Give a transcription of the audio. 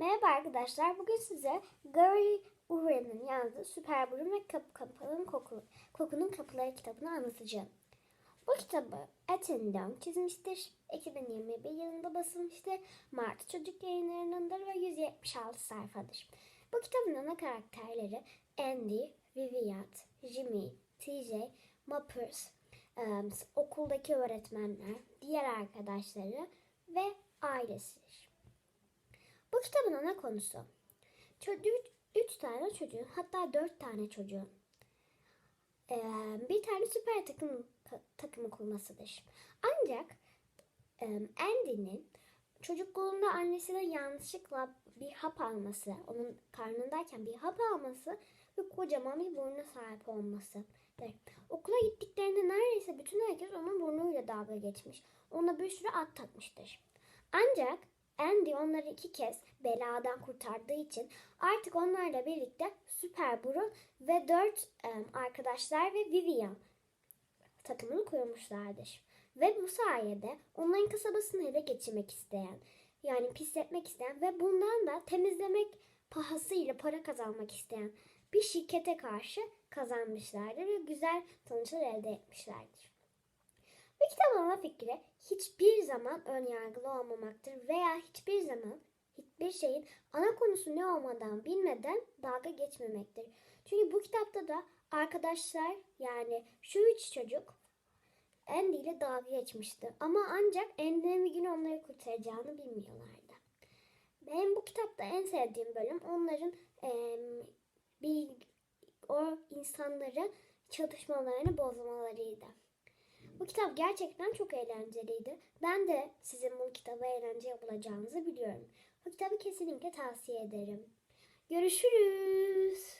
Merhaba arkadaşlar. Bugün size Gary Uren'in yazdığı Süper Burun ve Kapı Kapı'nın koku, Kokunun Kapıları kitabını anlatacağım. Bu kitabı Ethan çizmiştir. 2021 yılında basılmıştır. Mart Çocuk Yayınları'nındır ve 176 sayfadır. Bu kitabın ana karakterleri Andy, Vivian, Jimmy, TJ, Muppers, em, okuldaki öğretmenler, diğer arkadaşları ve ailesidir. Bu kitabın ana konusu. Çocuk, üç tane çocuğun hatta dört tane çocuğun eee, bir tane süper takım takımı kurmasıdır. Ancak eee, Andy'nin çocukluğunda annesine yanlışlıkla bir hap alması, onun karnındayken bir hap alması ve kocaman bir burnu sahip olması. Okula gittiklerinde neredeyse bütün herkes onun burnuyla dalga geçmiş. Ona bir sürü at takmıştır. Ancak Andy onları iki kez beladan kurtardığı için artık onlarla birlikte Süper Burun ve dört em, arkadaşlar ve Vivian takımını kurmuşlardır. Ve bu sayede onların kasabasını ele geçirmek isteyen, yani pisletmek isteyen ve bundan da temizlemek pahasıyla para kazanmak isteyen bir şirkete karşı kazanmışlardır ve güzel sonuçlar elde etmişlerdir. Bu kitabın ana fikri hiçbir zaman ön yargılı olmamaktır veya hiçbir zaman hiçbir şeyin ana konusu ne olmadan bilmeden dalga geçmemektir. Çünkü bu kitapta da arkadaşlar yani şu üç çocuk Andy ile dalga geçmişti. Ama ancak Andy'nin bir gün onları kurtaracağını bilmiyorlardı. Benim bu kitapta en sevdiğim bölüm onların em, bir o insanları çalışmalarını bozmalarıydı. Kitap gerçekten çok eğlenceliydi. Ben de sizin bu kitabı eğlenceli bulacağınızı biliyorum. Bu kitabı kesinlikle tavsiye ederim. Görüşürüz.